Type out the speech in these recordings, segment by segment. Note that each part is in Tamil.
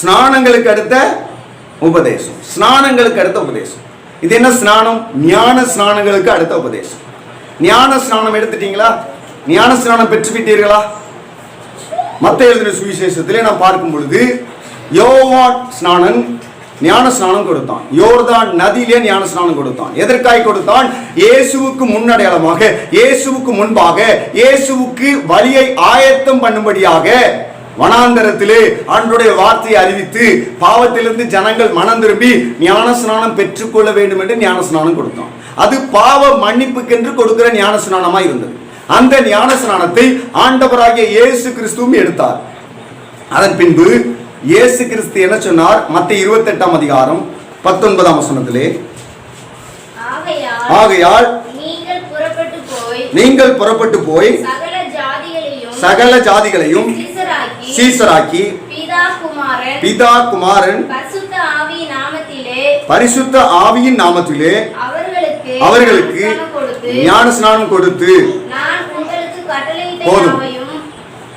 ஸ்நானங்களுக்கு அடுத்த உபதேசம். ஸ்நானங்களுக்கு அடுத்த உபதேசம். இது என்ன ஸ்நானம்? ஞான ஸ்நானங்களுக்கு அடுத்த உபதேசம். ஞான ஸ்நானம் எடுத்துட்டீங்களா? ஞான ஸ்நானம் பெற்று விட்டீர்களா மத்த எழுதின சுவிசேஷத்திலே நான் பார்க்கும் பொழுது யோவா ஸ்நானன் ஞான ஸ்நானம் கொடுத்தான். யோர்தான் நதியிலே ஞான ஸ்நானம் கொடுத்தான். எதற்காய் கொடுத்தான்? இயேசுவுக்கு முன்னடையாளமாக இயேசுவுக்கு முன்பாக இயேசுவுக்கு வழியை ஆயத்தம் பண்ணும்படியாக வனாந்தரத்திலே ஆண்டுடைய வார்த்தையை அறிவித்து பாவத்திலிருந்து ஜனங்கள் மனம் திரும்பி ஞான ஸ்நானம் பெற்றுக்கொள்ள வேண்டும் என்று ஞான ஸ்நானம் கொடுத்தான் அது பாவ மன்னிப்புக்கென்று கொடுக்கிற ஞான ஸ்நானமா இருந்தது. அந்த ஞான ஸ்நானத்தை ஆண்டவராகிய இயேசு கிறிஸ்துவும் எடுத்தார். அதன் பின்பு இயேசு கிறிஸ்து என்ன சொன்னார்? மத்த இருபத்தெட்டாம் அதிகாரம் பத்தொன்பதாம் வசனத்திலே ஆகையால் நீங்கள் புறப்பட்டு போய் சகல ஜாதிகளையும் சீசராக்கி பிதா குமாரன் பரிசுத்த ஆவியின் நாமத்திலே அவர்களுக்கு அவர்களுக்கு ஞானஸ்நானம் கொடுத்து ஞான ஸ்நானம் கொடுத்து போதும்.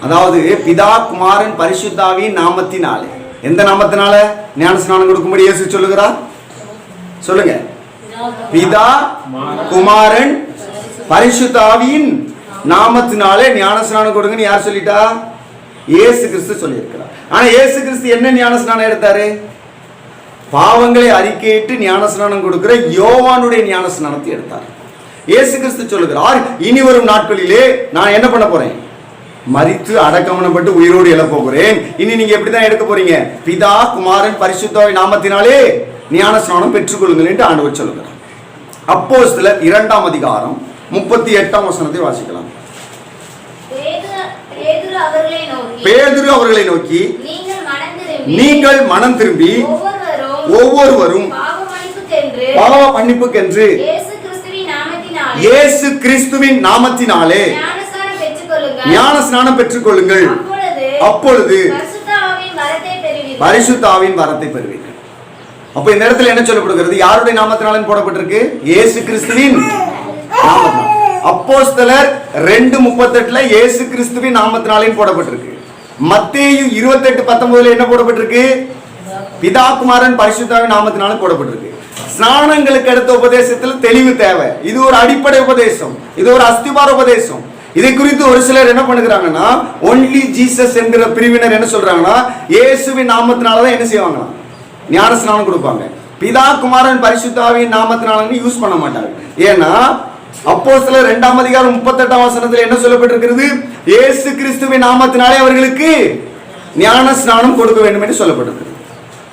அதாவது பிதா குமாரன் பரிசுத்தாவியின் நாமத்தினாலே. எந்த நாமத்தினால ஞான ஸ்நானம் கொடுக்கும்படி இயேசு சொல்லுகிறார்? சொல்லுங்க. பிதா குமாரன் பரிசுத்தாவியின் நாமத்தினாலே ஞான ஸ்நானம் கொடுங்கன்னு யார் சொல்லிட்டா? இயேசு கிறிஸ்து சொல்லியிருக்கிறார். ஆனால் இயேசு கிறிஸ்து என்ன ஞான ஸ்நானம் எடுத்தாரு? பாவங்களை அறிக்கையிட்டு ஞான ஸ்நானம் கொடுக்கிற யோவானுடைய ஞான ஸ்நானத்தை எடுத்தார். இயேசு கிறிஸ்து சொல்லுகிறார் இனி வரும் நாட்களிலே நான் என்ன பண்ண போறேன்? மரித்து அடக்கமனப்பட்டு உயிரோடு எழ போகிறேன். இனி நீங்க எப்படி தான் எடுக்க போறீங்க? பிதா குமாரன் பரிசுத்தாவி நாமத்தினாலே ஞான ஸ்நானம் பெற்றுக்கொள்ளுங்கள் என்று ஆண்டவர் சொல்லுகிறார். அப்போஸ்தலர் இரண்டாம் அதிகாரம் முப்பத்தி எட்டாம் வசனத்தை வாசிக்கலாம். அவர்களை பேதுரு அவர்களை நோக்கி நீங்கள் மனம் திரும்பி ஒவ்வொருவரும் பாவ மன்னிப்புக்கென்று இயேசு கிறிஸ்துவின் நாமத்தினாலே ஞான ஸ்நானம் பெற்றுக்கொள்ளுங்கள். அப்பொழுது பரிசுத்தாவின் வரத்தை பெறுவீர்கள். அப்ப இந்த இடத்துல என்ன சொல்லப்படுகிறது? யாருடைய நாமத்தினாலும் போடப்பட்டிருக்கு? இயேசு கிறிஸ்துவின் நாமத்தினால். அப்போஸ்தலர் ரெண்டு முப்பத்தெட்டுல இயேசு கிறிஸ்துவின் நாமத்தினாலேயும் போடப்பட்டிருக்கு. மத்தேயு இருபத்தெட்டு பத்தொன்பதுல என்ன போடப்பட்டிருக்கு? பிதா குமாரன் பரிசுத்தாவின் நாமத்தினாலும் போடப்பட்டிருக்கு. ஸ்நானங்களுக்கு அடுத்த உபதேசத்தில் தெளிவு தேவை. இது ஒரு அடிப்படை உபதேசம். இது ஒரு அஸ்திபார உபதேசம். இதை குறித்து ஒரு சிலர் என்ன பண்ணுகிறாங்கன்னா ஒன்லி ஜீசஸ் என்கிற பிரிவினர் என்ன சொல்றாங்கன்னா இயேசுவின் நாமத்தினால தான் என்ன செய்வாங்களாம்? ஞான ஸ்நானம் கொடுப்பாங்க. பிதா குமாரன் பரிசுத்தாவின் நாமத்தினாலன்னு யூஸ் பண்ண மாட்டாங்க ஏன்னா அப்போ சில இரண்டாம் அதிகாரம் முப்பத்தெட்டாம் வசனத்தில் என்ன சொல்லப்பட்டிருக்கிறது? ஏசு கிறிஸ்துவின் நாமத்தினாலே அவர்களுக்கு ஞான ஸ்நானம் கொடுக்க வேண்டும் என்று சொல்லப்பட்டிருக்கிறது.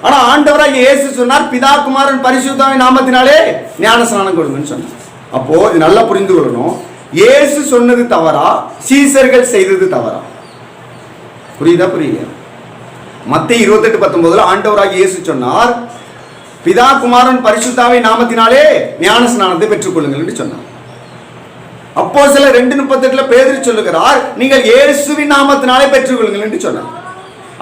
ஆனா ஆண்டவராக இயேசு சொன்னார் பிதா குமாரன் பரிசுத்தாவின் நாமத்தினாலே ஞான ஸ்நானம் கொடுங்கன்னு சொன்னார். அப்போ இது நல்லா புரிந்து கொள்ளணும். இயேசு சொன்னது தவறா? சீசர்கள் செய்தது தவறா? புரியுதா புரியுதா மத்திய இருபத்தெட்டு பத்தொன்பதுல ஆண்டவராக இயேசு சொன்னார் பிதா குமாரன் பரிசுத்தாவை நாமத்தினாலே ஞான ஸ்நானத்தை பெற்றுக்கொள்ளுங்கள் என்று சொன்னார். அப்போ சில ரெண்டு முப்பத்தெட்டுல பேதறி சொல்லுகிறார் நீங்கள் இயேசுவின் நாமத்தினாலே பெற்றுக்கொள்ளுங்கள் என்று சொன்னார்.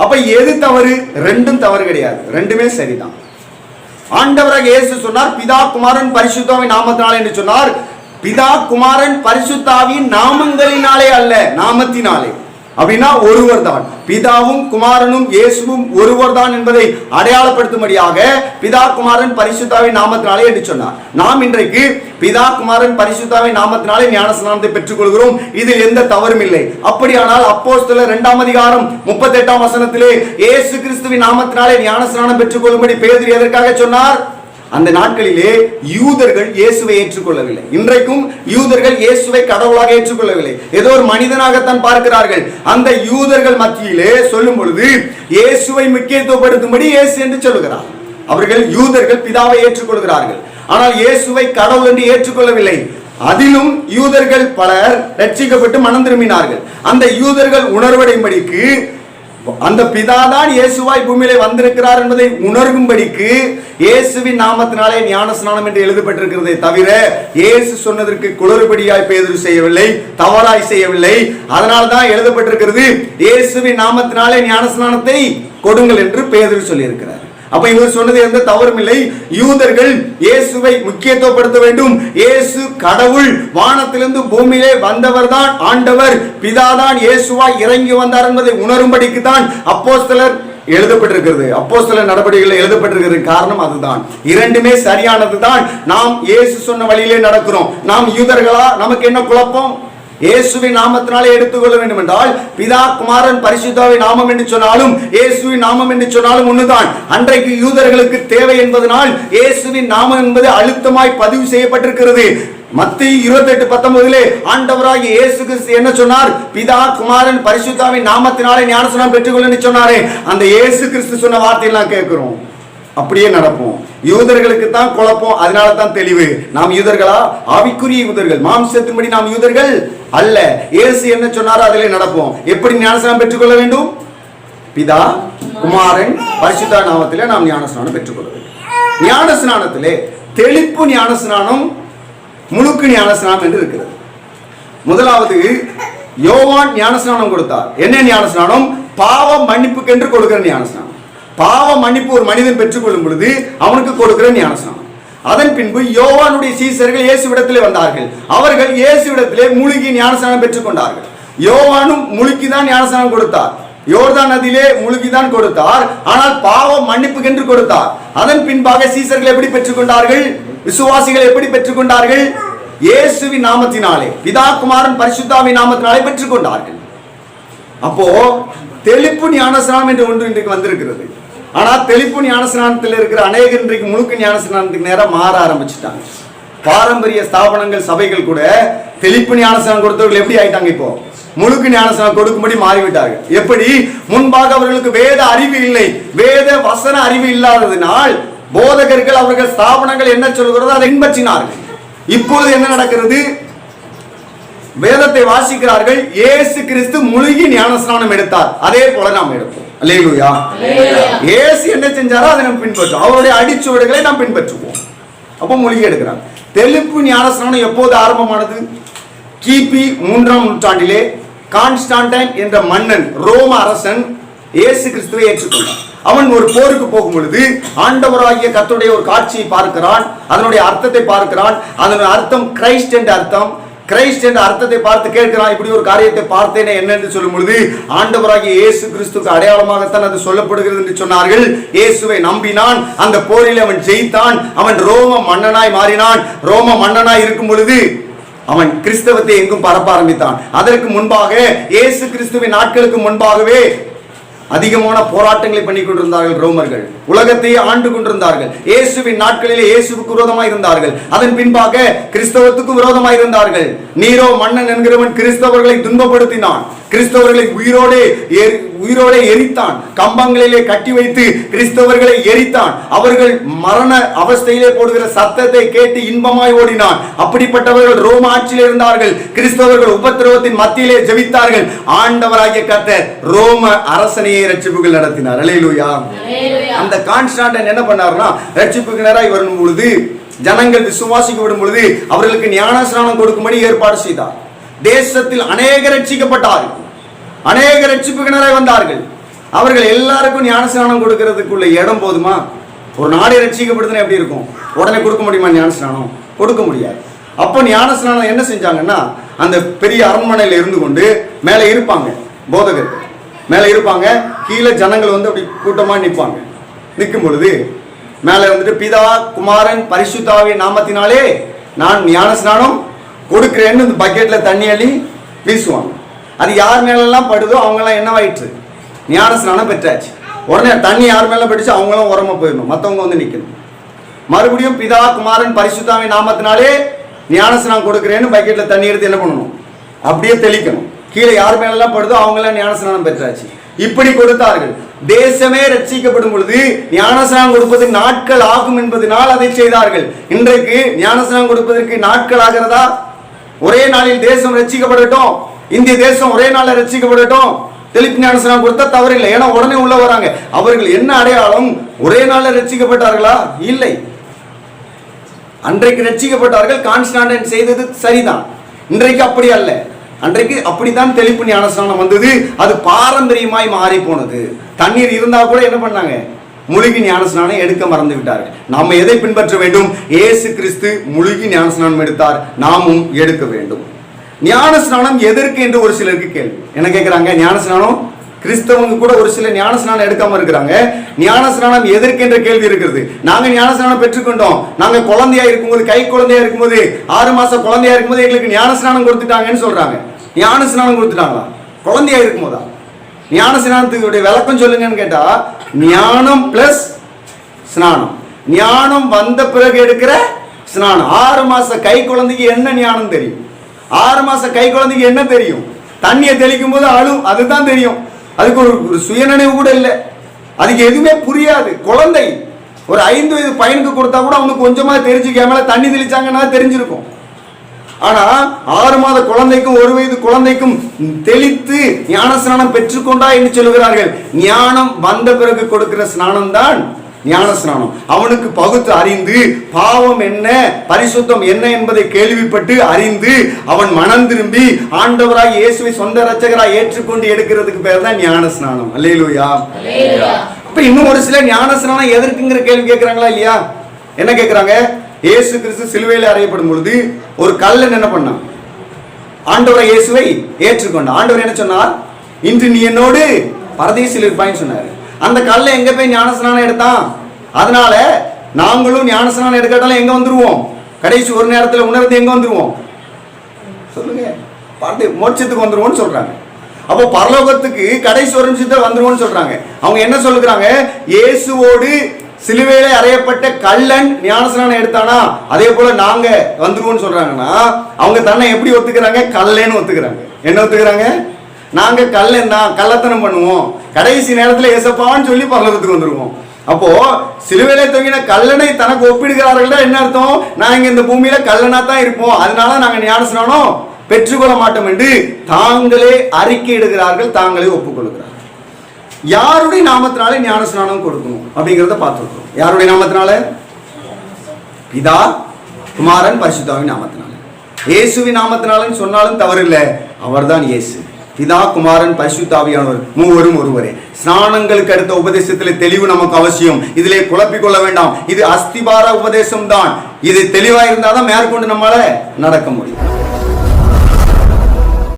அப்ப எது தவறு? ரெண்டும் தவறு கிடையாது. ரெண்டுமே சரிதான். ஆண்டவராக இயேசு சொன்னார் பிதா குமாரன் பரிசுத்தாவின் நாமத்தினாலே என்று சொன்னார். பிதா குமாரன் பரிசுத்தாவின் நாமங்களினாலே அல்ல நாமத்தினாலே. அப்படின்னா ஒருவர் தான் பிதாவும் குமாரனும் இயேசுவும் ஒருவர் தான் என்பதை அடையாளப்படுத்தும்படியாக பிதா குமாரன் பரிசுத்தாவின் நாமத்தினாலே என்று சொன்னார். நாம் இன்றைக்கு பிதா குமாரன் பரிசுத்தாவின் நாமத்தினாலே ஞான ஸ்நானத்தை பெற்றுக்கொள்கிறோம். இதில் எந்த தவறும் இல்லை. அப்படியானால் அப்போஸ்தல இரண்டாம் அதிகாரம் முப்பத்தி எட்டாம் வசனத்திலே இயேசு கிறிஸ்துவின் நாமத்தினாலே ஞான ஸ்நானம் பெற்றுக்கொள்ளும்படி பேதிரி எதற்காக சொன்னார்? அந்த நாட்களிலே யூதர்கள் இயேசுவை ஏற்றுக்கொள்ளவில்லை. இன்றைக்கும் யூதர்கள் இயேசுவை கடவுளாக ஏற்றுக்கொள்ளவில்லை. ஏதோ ஒரு மனிதனாகத்தான் பார்க்கிறார்கள். அந்த யூதர்கள் மத்தியிலே சொல்லும் பொழுது இயேசுவை முக்கியத்துவப்படுத்தும்படி இயேசு என்று சொல்லுகிறார். அவர்கள் யூதர்கள் பிதாவை ஏற்றுக்கொள்கிறார்கள். ஆனால் இயேசுவை கடவுள் என்று ஏற்றுக்கொள்ளவில்லை. அதிலும் யூதர்கள் பலர் ரட்சிக்கப்பட்டு மனம் திரும்பினார்கள். அந்த யூதர்கள் உணர்வடைம்படிக்கு அந்த பிதாதான் இயேசுவாய் பூமியிலே வந்திருக்கிறார் என்பதை உணர்கும்படிக்கு இயேசுவின் நாமத்தினாலே ஞான ஸ்நானம் என்று எழுதப்பட்டிருக்கிறதை தவிர இயேசு சொன்னதற்கு குளறுபடியாய் பேதர் செய்யவில்லை தவறாய் செய்யவில்லை. அதனால தான் எழுதப்பட்டிருக்கிறது இயேசுவின் நாமத்தினாலே ஞான ஸ்நானத்தை கொடுங்கள் என்று பேதர் சொல்லியிருக்கிறார். அப்ப இவர் சொன்னது எந்த தவறும் இல்லை. யூதர்கள் இயேசுவை முக்கியத்துவப்படுத்த வேண்டும். இயேசு கடவுள் வானத்திலிருந்து பூமியிலே வந்தவர் தான் ஆண்டவர் பிதாதான் இயேசுவாய் இறங்கி வந்தார் என்பதை உணரும்படிக்கு தான் அப்போஸ்தலர் எழுதப்பட்டிருக்கிறது. அப்போஸ்தல நடவடிக்கைகள் எழுதப்பட்டிருக்கிறது காரணம் அதுதான். இரண்டுமே சரியானது தான் நாம் இயேசு சொன்ன வழியிலே நடக்கிறோம். நாம் யூதர்களா? நமக்கு என்ன குழப்பம்? இயேசுவின் நாமத்தினாலே எடுத்துக்கொள்ள வேண்டும் என்றால் பிதா குமாரன் பரிசுத்தாவின் நாமம் என்று சொன்னாலும் இயேசுவின் நாமம் என்று சொன்னாலும் ஒண்ணுதான். அன்றைக்கு யூதர்களுக்கு தேவை என்பதனால் இயேசுவின் நாமம் என்பது அழுத்தமாய் பதிவு செய்யப்பட்டிருக்கிறது. மத்திய இருபத்தி எட்டு பத்தொன்பதிலே ஆண்டவராகிய இயேசு கிறிஸ்து என்ன சொன்னார்? பிதா குமாரன் பரிசுத்தாவின் நாமத்தினாலே ஞானசனம் பெற்றுக்கொள்ளு சொன்னாரே. அந்த இயேசு கிறிஸ்து சொன்ன வார்த்தையெல்லாம் கேட்கிறோம். அப்படியே நடப்போம். யூதர்களுக்கு தான் குழப்பம் அதனால தான் தெளிவு. நாம் யூதர்களா? ஆவிக்குரிய யூதர்கள். மாம்சத்தின்படி நாம் யூதர்கள் அல்ல. இயேசு என்ன சொன்னாரோ அதிலே நடப்போம். எப்படி ஞானஸ்நானம் பெற்றுக்கொள்ள வேண்டும்? பிதா குமாரன் பரிசுத்த நாமத்திலே நாம் ஞானஸ்நானம் பெற்றுக்கொள்ள வேண்டும். ஞானஸ்நானத்திலே தெளிப்பு ஞானஸ்நானம் முழுக்கு ஞானஸ்நானம் என்று இருக்கிறது. முதலாவது யோவான் ஞானஸ்நானம் கொடுத்தார். என்ன ஞானஸ்நானம்? பாவ மன்னிப்புக்கென்று கொடுக்கிற ஞானஸ்நானம். பாவ மன்னிப்பு ஒரு மனிதன் பெற்றுக்கொள்ளும் பொழுது அவனுக்கு கொடுக்கிற ஞானஸ்நானம் அதன் பின்பு யோவானுடைய சீசர்கள் இயேசுவிடத்திலே வந்தார்கள். அவர்கள் இயேசுவிடத்திலே முழுகி ஞானஸ்நானம் பெற்றுக்கொண்டார்கள் யோவானும் முழுக்கி தான் ஞானஸ்நானம் கொடுத்தார். யோர்தான் நதியிலே முழுகிதான் கொடுத்தார். ஆனால் பாவம் மன்னிப்புக்கென்று கொடுத்தார். அதன் பின்பாக சீசர்கள் எப்படி பெற்றுக்கொண்டார்கள் விசுவாசிகள் எப்படி பெற்றுக்கொண்டார்கள் இயேசுவின் நாமத்தினாலே பிதா குமாரன் பரிசுத்தாவின் நாமத்தினாலே பெற்றுக்கொண்டார்கள் அப்போ தெளிப்பு ஞானஸ்நானம் என்று ஒன்று இன்றைக்கு வந்திருக்கிறது. ஆனா தெளிப்பு ஞானஸ்நானத்தில் இருக்கிற அநேகர் இன்றைக்கு முழுக்க ஞானஸ்நானத்துக்கு நேரம் மாற ஆரம்பிச்சுட்டாங்க. பாரம்பரிய ஸ்தாபனங்கள் சபைகள் கூட தெளிப்பு ஞானஸ்நானம் கொடுத்தவர்கள் எப்படி ஆயிட்டாங்க இப்போ? முழுக்கு ஞானஸ்நானம் கொடுக்கும்படி மாறிவிட்டார்கள் எப்படி? முன்பாக அவர்களுக்கு வேத அறிவு இல்லை. வேத வசன அறிவு இல்லாததினால் போதகர்கள் அவர்கள் ஸ்தாபனங்கள் என்ன சொல்கிறதோ அதை பின்பற்றினார்கள். இப்பொழுது என்ன நடக்கிறது? வேதத்தை வாசிக்கிறார்கள். இயேசு கிறிஸ்து முழுகி ஞானஸ்நானம் எடுத்தார். அதே போல நாம் எடுப்போம். அல்லேலூயா இயேசு என்ன செஞ்சாரோ அதை நாம் பின்பற்றுவோம். அவருடைய அடிச்சுவடுகளை நாம் பின்பற்றுவோம். அப்போ மூலிகை எடுக்கிறாங்க தெளிப்பு ஞானஸ்நானம் எப்போது ஆரம்பமானது? கிபி மூன்றாம் நூற்றாண்டிலே கான்ஸ்டான்டைன் என்ற மன்னன் ரோம அரசன் இயேசு கிறிஸ்துவை ஏற்றுக்கொண்டான். அவன் ஒரு போருக்கு போகும் பொழுது ஆண்டவராகிய கர்த்தருடைய ஒரு காட்சியை பார்க்கிறான். அதனுடைய அர்த்தத்தை பார்க்கிறான். அதனுடைய அர்த்தம் கிரைஸ்ட் என்ற அர்த்தம். கிரைஸ்ட் என்ற அர்த்தத்தை பார்த்து கேட்கிறான் இப்படி ஒரு காரியத்தை பார்த்தேனே என்ன என்று சொல்லும் பொழுது ஆண்டவராகிய இயேசு கிறிஸ்துக்கு அடையாளமாகத்தான் அது சொல்லப்படுகிறது என்று சொன்னார்கள். இயேசுவை நம்பினான். அந்த போரில் அவன் ஜெயித்தான். அவன் ரோம மன்னனாய் மாறினான். ரோம மன்னனாய் இருக்கும் பொழுது அவன் கிறிஸ்தவத்தை எங்கும் பரப்ப ஆரம்பித்தான். அதற்கு முன்பாக இயேசு கிறிஸ்துவின் நாட்களுக்கு முன்பாகவே அதிகமான போராட்டங்களை பண்ணி கொண்டிருந்தார்கள் ரோமர்கள். உலகத்தையே ஆண்டு கொண்டிருந்தார்கள். இயேசுவின் நாட்களிலே இயேசுவுக்கு விரோதமாக இருந்தார்கள் அதன் பின்பாக கிறிஸ்தவத்துக்கு விரோதமாய் இருந்தார்கள் நீரோ மன்னன் என்கிறவன் கிறிஸ்தவர்களை துன்பப்படுத்தினான். கிறிஸ்தவர்களை உயிரோடே உயிரோடே எரித்தான். கம்பங்களிலே கட்டி வைத்து கிறிஸ்தவர்களை எரித்தான். அவர்கள் மரண அவஸ்தையிலே போடுகிற சத்தத்தை கேட்டு இன்பமாய் ஓடினான். அப்படிப்பட்டவர்கள் ரோம ஆட்சியில் இருந்தார்கள். கிறிஸ்தவர்கள் உபத்திரவத்தின் மத்தியிலே ஜெபித்தார்கள். ஆண்டவராகிய கர்த்தர் ரோம அரசனையே ரட்சிப்புகள் நடத்தினார். அலையிலுயா அந்த கான்ஸ்டாண்டன் என்ன பண்ணாருன்னா ரட்சிப்புக்கு நேராய் வரும் பொழுது ஜனங்கள் விசுவாசிக்க விடும் பொழுது அவர்களுக்கு ஞானஸ்நானம் கொடுக்கும்படி ஏற்பாடு செய்தார். தேசத்தில் அநேக ரட்சிக்கப்பட்டார்கள். அநேக ரட்சிப்புகினராய் வந்தார்கள். அவர்கள் எல்லாருக்கும் ஞானஸ்நானம் கொடுக்கறதுக்குள்ள இடம் போதுமா? ஒரு நாடு ரட்சிக்கப்படுதுன்னா எப்படி இருக்கும்? உடனே கொடுக்க முடியுமா ஞானஸ்நானம்? கொடுக்க முடியாது. அப்போ ஞானஸ்நானம் என்ன செஞ்சாங்கன்னா அந்த பெரிய அரண்மனையில் இருந்து கொண்டு மேலே இருப்பாங்க போதகர். மேலே இருப்பாங்க கீழே ஜனங்கள் வந்து அப்படி கூட்டமாக நிற்பாங்க. நிற்கும் பொழுது மேலே வந்துட்டு பிதா குமாரன் பரிசுத்தாவிய நாமத்தினாலே நான் ஞானஸ்நானம் கொடுக்குறேன்னு இந்த பக்கெட்டில் தண்ணி அள்ளி வீசுவாங்க. அது யார் மேலெல்லாம் படுதோ அவங்கெல்லாம் என்னவாயிற்று? ஞானஸ்நானம் பெற்றாச்சு. உடனே தண்ணி யார் மேலே படிச்சு அவங்களும் உரமாக போயிடணும். மற்றவங்க வந்து நிற்கணும் மறுபடியும் பிதா குமாரன் பரிசுத்தாமி நாமத்தினாலே ஞானஸ்நானம் கொடுக்குறேன்னு பக்கெட்டில் தண்ணி எடுத்து என்ன பண்ணணும்? அப்படியே தெளிக்கணும். கீழே யார் மேலெல்லாம் படுதோ அவங்களாம் ஞானஸ்நானம் பெற்றாச்சு. இப்படி கொடுத்தார்கள். தேசமே ரட்சிக்கப்படும் பொழுது ஞானஸ்நானம் கொடுப்பது நாட்கள் ஆகும் என்பதனால் அதை செய்தார்கள். இன்றைக்கு ஞானஸ்நானம் கொடுப்பதற்கு நாட்கள் ஆகிறதா? ஒரே நாளில் தேசம் ரட்சிக்கப்படட்டும். இந்திய தேசம் ஒரே நாளில் ரசிக்கப்படட்டும் தெளிப்பு ஞானஸ்நானம் கொடுத்தா தவறில்லை. ஏன்னா உடனே உள்ள வராங்க. அவர்கள் என்ன அடையாளம்? ஒரே நாளில் ரசிக்கப்பட்டார்களா இல்லை. அன்றைக்கு ரசிக்கப்பட்டார்கள் கான்ஸ்டாண்டன் செய்தது சரிதான். இன்றைக்கு அப்படி அல்ல. அன்றைக்கு அப்படித்தான் தெளிப்பு ஞானஸ்நானம் வந்தது. அது பாரம்பரியமாய் மாறி போனது தண்ணீர் இருந்தா கூட என்ன பண்ணாங்க? முழுகி ஞானஸ்நானம் எடுக்க மறந்து விட்டார்கள். நாம எதை பின்பற்ற வேண்டும்? ஏசு கிறிஸ்து முழுகி ஞானஸ்நானம் எடுத்தார். நாமும் எடுக்க வேண்டும். ஞானஸ்நானம் எதற்கு என்று ஒரு சிலருக்கு கேள்வி. என்ன கேட்குறாங்க ஞானஸ்நானம்? கிறிஸ்தவங்க கூட ஒரு சில ஞானஸ்நானம் எடுக்காம இருக்கிறாங்க. ஞானஸ்நானம் எதற்கு என்ற கேள்வி இருக்கிறது. நாங்க ஞானஸ்நானம் பெற்றுக்கொண்டோம். நாங்க குழந்தையா இருக்கும்போது கை குழந்தையா இருக்கும்போது ஆறு மாசம் குழந்தையா இருக்கும்போது எங்களுக்கு ஞானஸ்நானம் கொடுத்துட்டாங்கன்னு சொல்றாங்க. ஞானஸ்நானம் கொடுத்துட்டாங்களா? குழந்தையா இருக்கும்போதா? ஞான ஞானஸ்நானத்துடைய விளக்கம் சொல்லுங்கன்னு கேட்டா ஞானம் பிளஸ் ஸ்நானம். ஞானம் வந்த பிறகு எடுக்கிற ஸ்நானம். ஆறு மாச கை குழந்தைக்கு என்ன ஞானம் தெரியும்? ஆறு மாச கை குழந்தைக்கு என்ன தெரியும்? தண்ணியை தெளிக்கும் போது அழும் அதுதான் தெரியும். அதுக்கு ஒரு ஒரு சுயநினைவு கூட இல்லை. அதுக்கு எதுவுமே புரியாது. குழந்தை ஒரு ஐந்து வயது பையனுக்கு கொடுத்தா கூட அவனுக்கு கொஞ்சமாக தெரிஞ்சுக்காம தண்ணி தெளிச்சாங்கன்னா தெரிஞ்சிருக்கும். ஆனா ஆறு மாத குழந்தைக்கும் ஒரு வயது குழந்தைக்கும் தெளித்து ஞான ஸ்நானம் பெற்றுக்கொண்டா என்று சொல்லுகிறார்கள். ஞானம் வந்த பிறகு கொடுக்கிற ஸ்நானம் தான் ஞான ஸ்நானம் அவனுக்கு பகுத்து அறிந்து பாவம் என்ன பரிசுத்தம் என்ன என்பதை கேள்விப்பட்டு அறிந்து அவன் மனம் திரும்பி ஆண்டவராய் இயேசுவை சொந்த ரட்சகராய் ஏற்றுக்கொண்டு எடுக்கிறதுக்கு பேர் தான் ஞான ஸ்நானம் அல்லேலூயா. அப்ப இன்னும் ஒரு சில ஞான ஸ்நானம் எதற்குங்கிற கேள்வி கேட்கிறாங்களா இல்லையா? என்ன கேட்கிறாங்க? இயேசு கிறிஸ்து சிலுவையில் அறையப்படும் பொழுது ஒரு கல்லன் என்ன பண்ணான்? ஆண்டவரை இயேசுவை ஏற்றுக்கொண்டான். ஆண்டவர் என்ன சொன்னார்? இன்று நீ என்னோடு பரதேசில் இருப்பாய்ன்னு சொன்னார். அந்த கல்லை எங்க போய் ஞானஸ்நானம் எடுத்தான்? அதனால நாங்களும் ஞானஸ்நானம் எடுக்கட்டாலும் எங்க வந்துருவோம்? கடைசி ஒரு நேரத்தில் உணர்ந்து எங்க வந்துருவோம்? சொல்லுங்க. பரதே மோட்சத்துக்கு வந்துருவோம்னு சொல்றாங்க. அப்போ பரலோகத்துக்கு கடைசி ஒரு நிமிஷத்தில் வந்துருவோம்னு சொல்றாங்க. அவங்க என்ன சொல்லுகிறாங்க? இயேசுவோடு சிலுவையில அறையப்பட்ட கள்ளன் ஞானஸ்நானம் எடுத்தானா? அதே போல நாங்க வந்துருவோம்னு சொல்றாங்கன்னா அவங்க தன்னை எப்படி ஒத்துக்கிறாங்க? கல்லன்னு ஒத்துக்கிறாங்க. என்ன ஒத்துக்கிறாங்க? நாங்க கல்லன் தான் கள்ளத்தனம் பண்ணுவோம். கடைசி நேரத்துல எசப்பான்னு சொல்லி பரலோகத்துக்கு வந்துருவோம். அப்போ சிலுவையில தொங்கின கல்லனை தனக்கு ஒப்பிடுகிறார்கள் என்ன அர்த்தம்? நாங்க இந்த பூமியில கல்லனா தான் இருப்போம். அதனால நாங்க ஞானஸ்நானம் பெற்றுக்கொள்ள மாட்டோம் என்று தாங்களே அறிக்கையிடுகிறார்கள் தாங்களே ஒப்புக்கொள்கிறார்கள். யாருடைய நாமத்தினாலே ஞானஸ்நானம் கொடுக்கணும் அப்படிங்கிறத பார்த்துருக்கோம். யாருடைய நாமத்தினால? பிதா குமாரன் பரிசுத்தாவின் நாமத்தினால. இயேசுவின் நாமத்தினாலன்னு சொன்னாலும் தவறில்லை. அவர்தான் இயேசு. பிதா குமாரன் பரிசுத்தாவியானவர் மூவரும் ஒருவரே. ஸ்நானங்களுக்கு அடுத்த உபதேசத்தில் தெளிவு நமக்கு அவசியம். இதிலே குழப்பிக் கொள்ள வேண்டாம். இது அஸ்திபார உபதேசம் தான் இது தெளிவா இருந்தாதான் மேற்கொண்டு நம்மளால நடக்க முடியும்.